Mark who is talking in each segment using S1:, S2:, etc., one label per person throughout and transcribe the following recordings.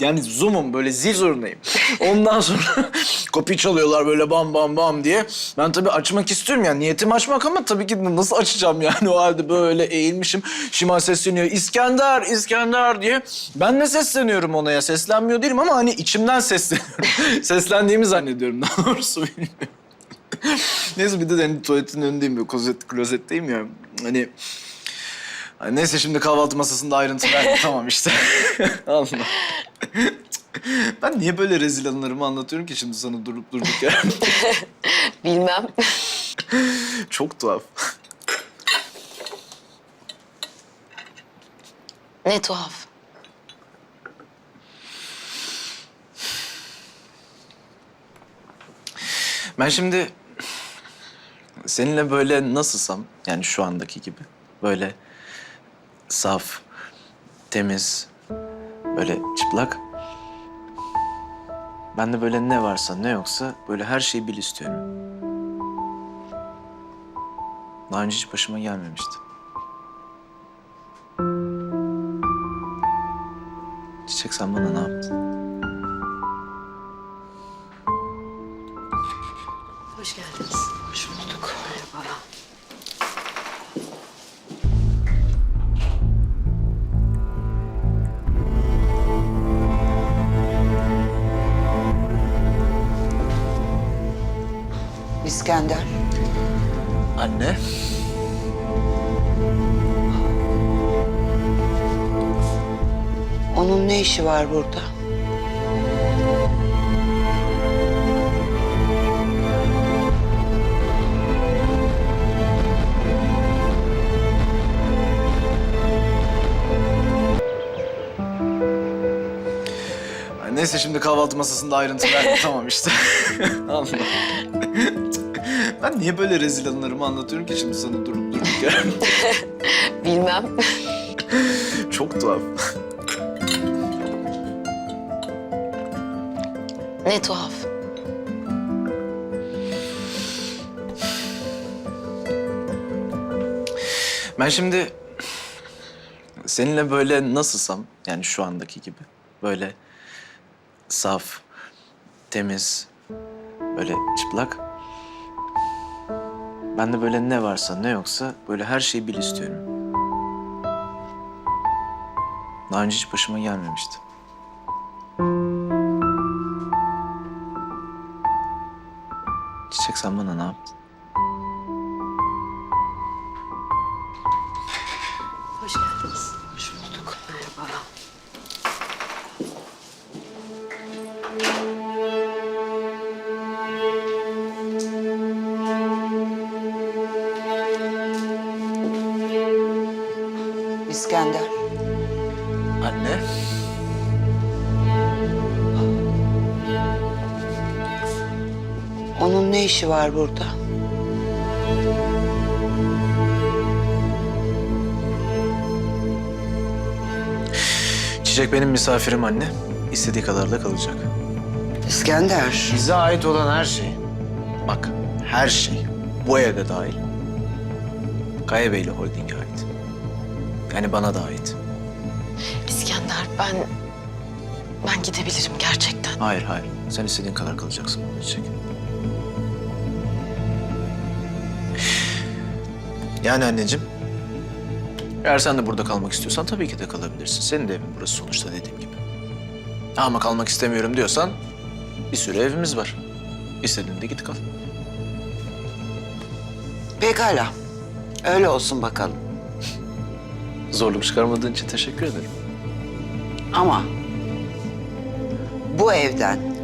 S1: yani zoom'um böyle zil zorundayım. Ondan sonra kapıyı çalıyorlar böyle bam bam bam diye. Ben tabii açmak istiyorum yani niyetim açmak ama tabii ki nasıl açacağım yani o halde böyle eğilmişim. Şimal sesleniyor İskender İskender diye. Ben de sesleniyorum ona ya seslenmiyor değilim ama hani içimden sesleniyorum. Seslendiğimi zannediyorum daha doğrusu bilmiyorum. Neyse bir de hani tuvaletin önündeyim böyle klozet, klozetteyim ya. Hani Ay neyse şimdi kahvaltı masasında ayrıntı verdim tamam işte. Anla. Ben niye böyle rezil anılarımı anlatıyorum ki şimdi sana durup durduk ya.
S2: Bilmem.
S1: Çok tuhaf.
S2: Ne tuhaf.
S1: Ben şimdi seninle böyle nasılsam yani şu andaki gibi böyle saf, temiz, böyle çıplak. Ben de böyle ne varsa ne yoksa böyle her şeyi bil istiyorum. Daha önce hiç başıma gelmemişti. Çiçek sen bana ne yaptın?
S2: Hoş geldiniz. Hoş bulduk. Merhaba.
S3: İskender.
S1: Anne.
S3: Onun ne işi var burada?
S1: Neyse şimdi kahvaltı masasında ayrıntı verdim tamam işte. Anla. Ben niye böyle rezil anılarımı anlatıyorum ki şimdi sana durup durduk ya.
S2: Bilmem.
S1: Çok tuhaf.
S2: Ne tuhaf.
S1: Ben şimdi seninle böyle nasılsam yani şu andaki gibi böyle saf, temiz, böyle çıplak. Ben de böyle ne varsa ne yoksa böyle her şeyi bil istiyorum. Daha önce hiç başıma gelmemişti. Çiçek sen bana ne yaptın?
S3: Onun ne işi var burada?
S1: Çiçek benim misafirim anne. İstediği kadar da kalacak.
S3: İskender.
S1: Bize ait olan her şey. Bak her şey. Bu evde dahil. Kaya Beyli Holding'e ait. Yani bana da ait.
S2: İskender ben... Ben gidebilirim gerçekten.
S1: Hayır hayır. Sen istediğin kadar kalacaksın burada Çiçek. Yani anneciğim. Eğer sen de burada kalmak istiyorsan tabii ki de kalabilirsin. Senin de evin burası sonuçta dediğim gibi. Ama kalmak istemiyorum diyorsan bir sürü evimiz var. İstediğinde git kal.
S3: Pekala. Öyle olsun bakalım.
S1: Zorluk çıkarmadığın için teşekkür ederim.
S3: Ama bu evden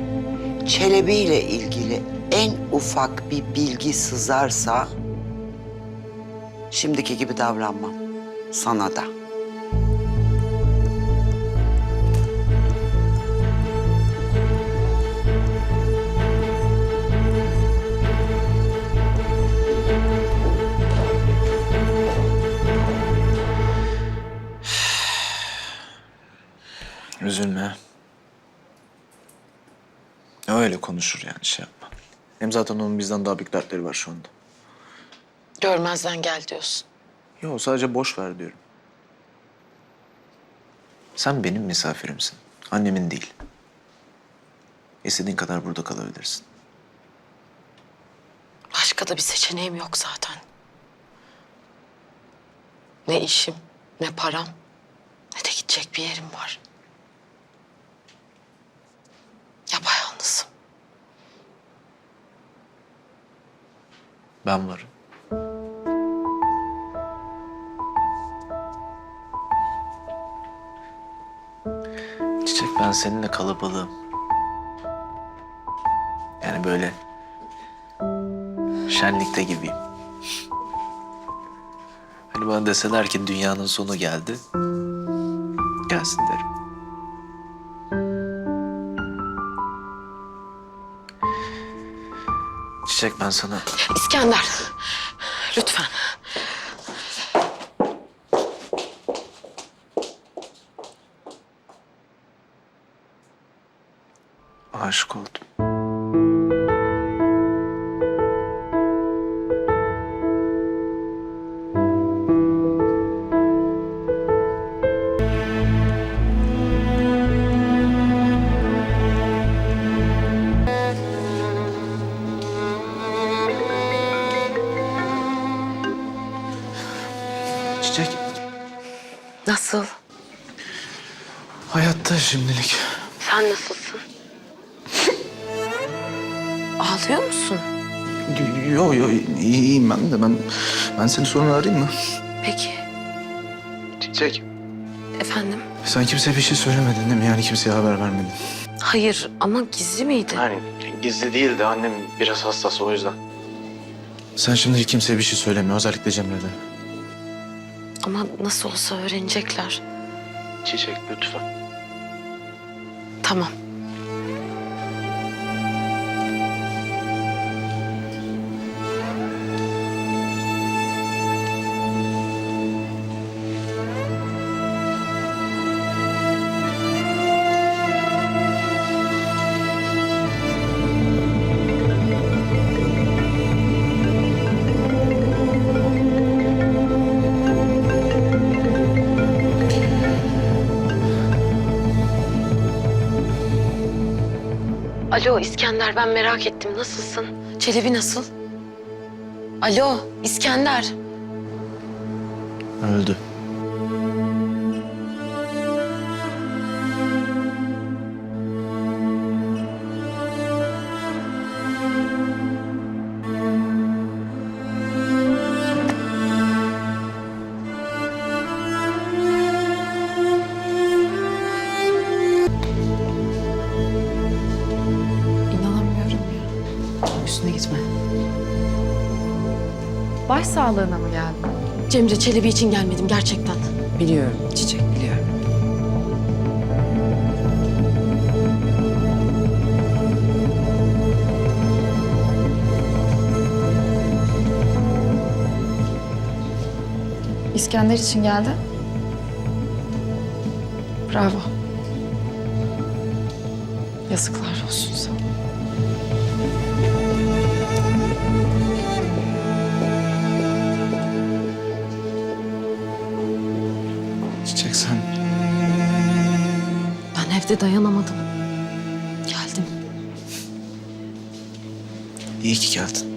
S3: Çelebi ile ilgili en ufak bir bilgi sızarsa şimdiki gibi davranmam. Sana da.
S1: Üzülme. Öyle konuşur yani şey yapma. Hem zaten onun bizden daha büyük dertleri var şu anda.
S2: Görmezden gel diyorsun.
S1: Yok sadece boş ver diyorum. Sen benim misafirimsin. Annemin değil. İstediğin kadar burada kalabilirsin.
S2: Başka da bir seçeneğim yok zaten. Ne işim, ne param, ne de gidecek bir yerim var. Yapayalnızım.
S1: Ben varım. Ben seninle kalabalığım. Yani böyle şenlikte gibiyim. Hani bana deseler ki dünyanın sonu geldi. Gelsin derim. Çiçek ben sana
S2: İskender, lütfen.
S1: Aşık oldum.
S2: Ağlıyor musun?
S1: Yo yo iyiyim ben de ben ben seni sonra arayayım mı?
S2: Peki.
S1: Çiçek.
S2: Efendim?
S1: Sen kimseye bir şey söylemedin değil mi? Yani kimseye haber vermedin.
S2: Hayır ama gizli miydi?
S1: Yani gizli değildi. Annem biraz hassas o yüzden. Sen şimdi kimseye bir şey söyleme. Özellikle Cemre'de.
S2: Ama nasıl olsa öğrenecekler.
S1: Çiçek lütfen.
S2: Tamam. Alo İskender ben merak ettim. Nasılsın? Çelebi nasıl? Alo İskender.
S1: Öldü.
S4: Sağlığına mı geldin?
S2: Cemre Çelebi için gelmedim gerçekten.
S4: Biliyorum Çiçek biliyorum. İskender için geldi. Bravo. Yazıklar olsun sana.
S2: Evde dayanamadım. Geldim.
S1: iyi ki geldin.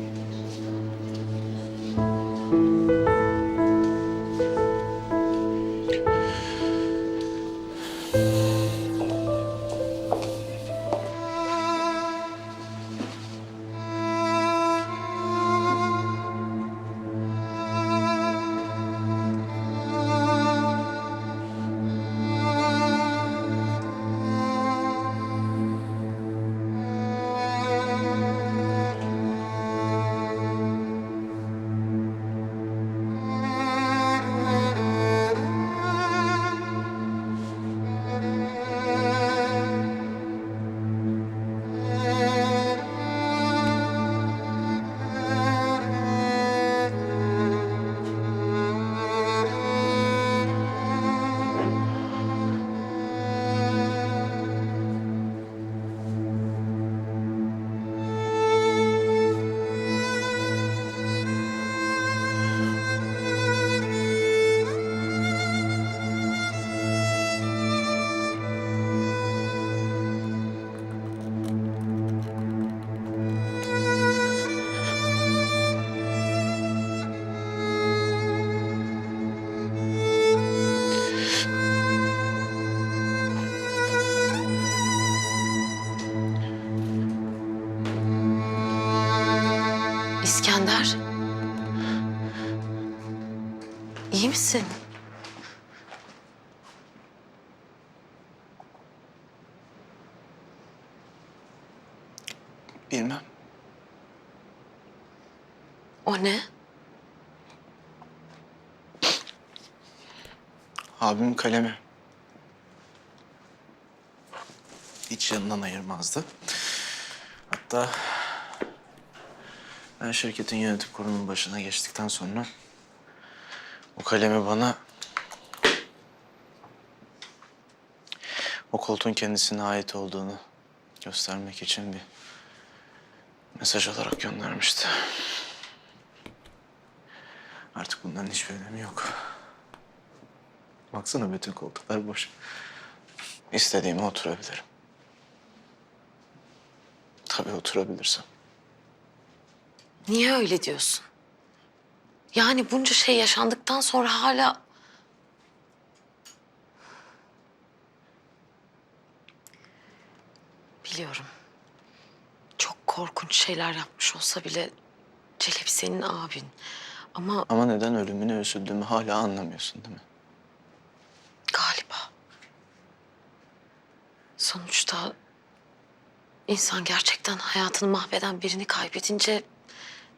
S1: Bilmem.
S2: O ne?
S1: Abimin kalemi. Hiç yanından ayırmazdı. Hatta ben şirketin yönetim kurulunun başına geçtikten sonra o kalemi bana o koltuğun kendisine ait olduğunu göstermek için bir mesaj olarak göndermişti. Artık bunların hiçbir önemi yok. Baksana bütün koltuklar boş. İstediğime oturabilirim. Tabii oturabilirsem.
S2: Niye öyle diyorsun? Yani bunca şey yaşandıktan sonra hala... Biliyorum. Korkunç şeyler yapmış olsa bile Çelebi senin abin. Ama
S1: Ama neden ölümüne üzüldüğümü hala anlamıyorsun değil mi?
S2: galiba. Sonuçta insan gerçekten hayatını mahveden birini kaybedince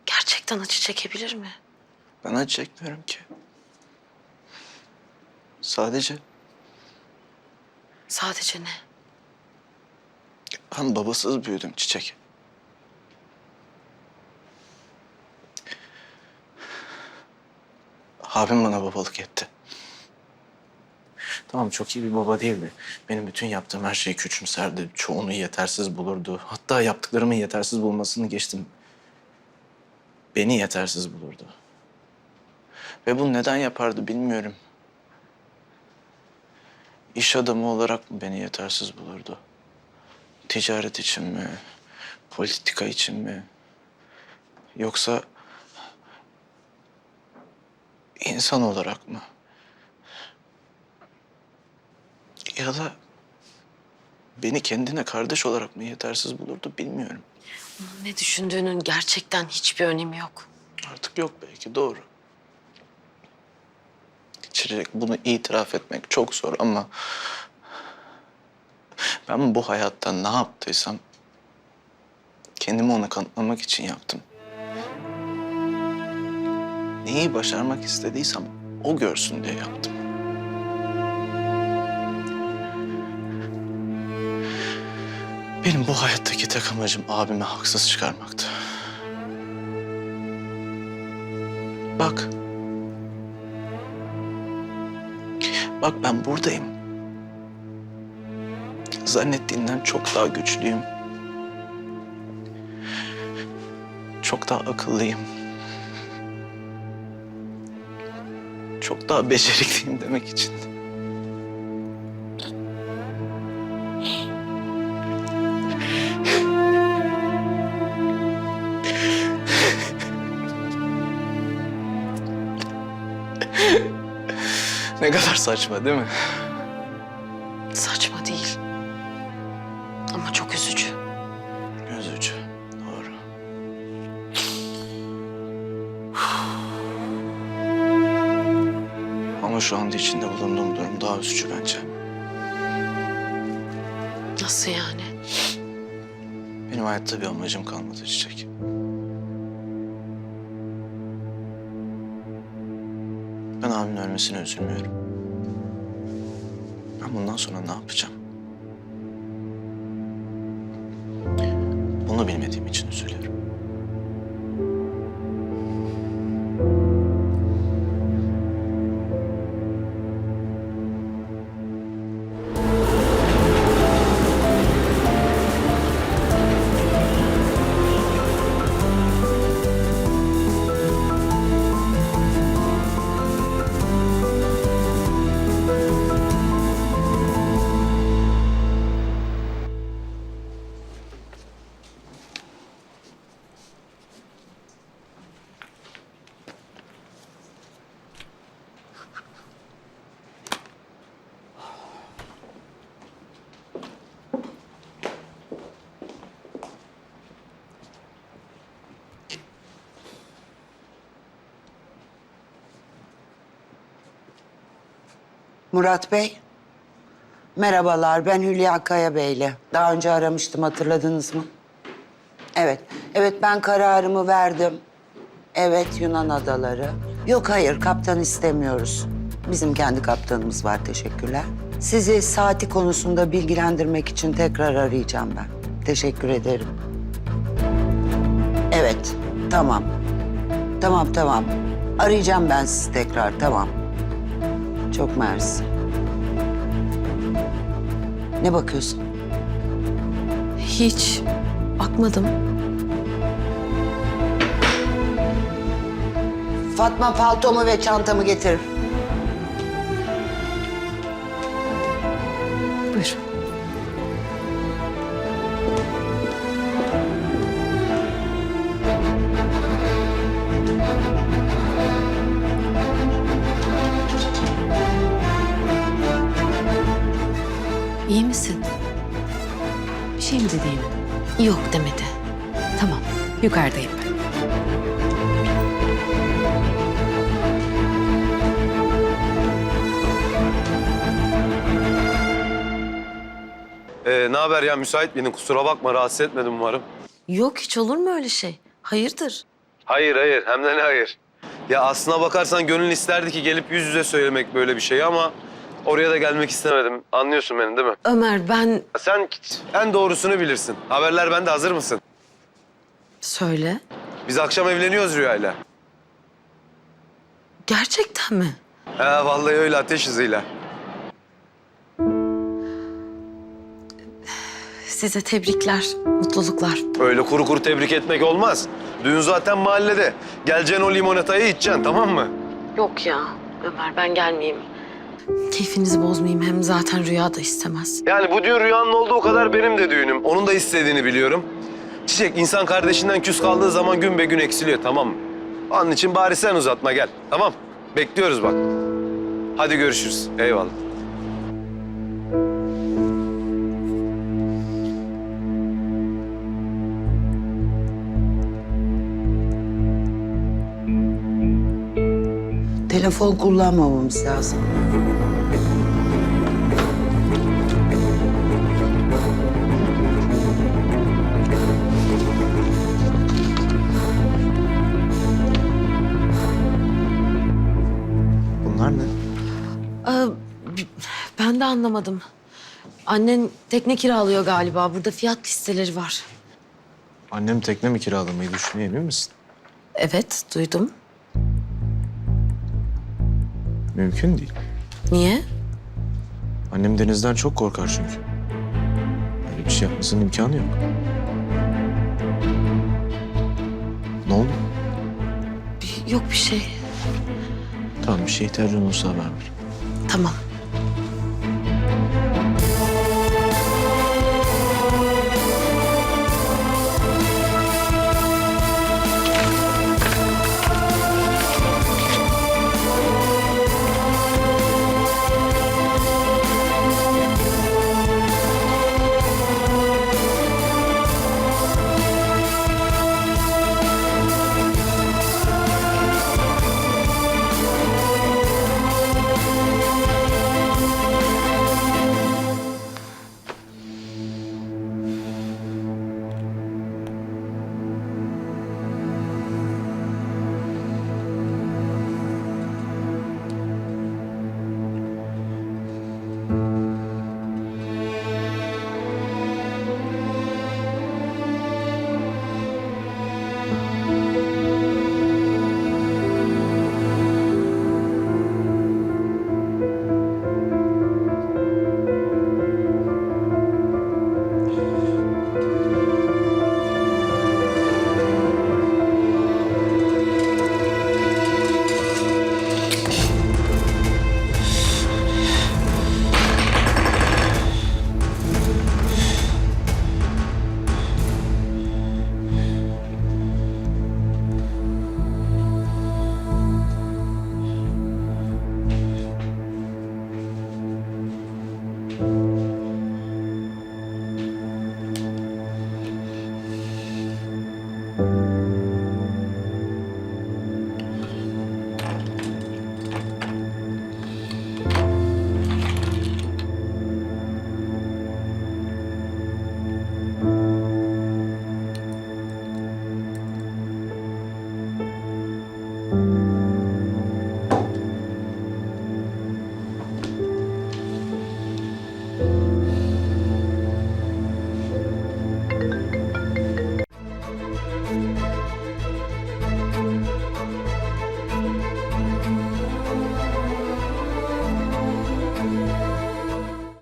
S2: gerçekten acı çekebilir mi?
S1: Ben acı çekmiyorum ki. Sadece
S2: Sadece ne?
S1: ben babasız büyüdüm Çiçek. Abim bana babalık etti. Tamam çok iyi bir baba değildi. Benim bütün yaptığım her şeyi küçümserdi. Çoğunu yetersiz bulurdu. Hatta yaptıklarımın yetersiz bulmasını geçtim. Beni yetersiz bulurdu. Ve bunu neden yapardı bilmiyorum. İş adamı olarak mı beni yetersiz bulurdu? Ticaret için mi? Politika için mi? Yoksa insan olarak mı? Ya da beni kendine kardeş olarak mı yetersiz bulurdu bilmiyorum.
S2: Ne düşündüğünün gerçekten hiçbir önemi yok.
S1: Artık yok belki doğru. Çiçek bunu itiraf etmek çok zor ama ben bu hayatta ne yaptıysam kendimi ona kanıtlamak için yaptım. Neyi başarmak istediysem o görsün diye yaptım. Benim bu hayattaki tek amacım abimi haksız çıkarmaktı. Bak. Bak ben buradayım. Zannettiğinden çok daha güçlüyüm. Çok daha akıllıyım. Daha becerikliyim demek için. Ne kadar saçma değil mi? Hayatta bir amacım kalmadı Çiçek. Ben abimin ölmesine üzülmüyorum. Ben bundan sonra ne yapacağım? Bunu bilmediğim için üzülüyorum.
S3: Murat Bey. Merhabalar, ben Hülya Kaya Bey'le. Daha önce aramıştım, hatırladınız mı? Evet, evet ben kararımı verdim. Evet, Yunan adaları. Yok hayır, kaptan istemiyoruz. Bizim kendi kaptanımız var, teşekkürler. Sizi saati konusunda bilgilendirmek için tekrar arayacağım ben. Teşekkür ederim. Evet, tamam. Tamam, tamam. Arayacağım ben sizi tekrar, tamam. Çok mersi. Ne bakıyorsun?
S2: Hiç bakmadım.
S3: Fatma paltomu ve çantamı getir.
S2: İyi misin?
S4: Bir şey mi dediğim?
S2: Yok demedi.
S4: Tamam. Yukarıdayım ben.
S5: Ee, ne haber ya müsait miydin? Kusura bakma rahatsız etmedim umarım.
S2: Yok hiç olur mu öyle şey? Hayırdır?
S5: Hayır hayır hem de ne hayır. Ya aslına bakarsan gönül isterdi ki gelip yüz yüze söylemek böyle bir şeyi ama oraya da gelmek istemedim. Anlıyorsun beni değil mi?
S2: Ömer ben
S5: Sen en doğrusunu bilirsin. Haberler bende hazır mısın?
S2: söyle.
S5: Biz akşam evleniyoruz Rüya'yla.
S2: Gerçekten mi?
S5: He vallahi öyle ateş hızıyla.
S2: Size tebrikler, mutluluklar.
S5: Öyle kuru kuru tebrik etmek olmaz. Düğün zaten mahallede. Geleceksin o limonatayı içeceksin tamam mı?
S2: Yok ya Ömer ben gelmeyeyim. Keyfinizi bozmayayım hem zaten Rüya da istemez.
S5: Yani bu düğün Rüya'nın olduğu kadar benim de düğünüm. Onun da istediğini biliyorum. Çiçek insan kardeşinden küs kaldığı zaman gün be gün eksiliyor tamam mı? Onun için bari sen uzatma gel. Tamam. Bekliyoruz bak. Hadi görüşürüz. Eyvallah.
S3: Telefon kullanmamamız lazım.
S1: Bunlar ne?
S2: Ee, ben de anlamadım. Annen tekne kiralıyor galiba. Burada fiyat listeleri var.
S1: Annem tekne mi kiralamayı düşünüyor emin misin?
S2: Evet duydum.
S1: Mümkün değil.
S2: Niye?
S1: Annem denizden çok korkar çünkü. Böyle bir şey yapmasının imkanı yok. Ne oldu?
S2: Yok bir şey.
S1: Tamam bir şeye ihtiyacın olursa haber ver.
S2: Tamam.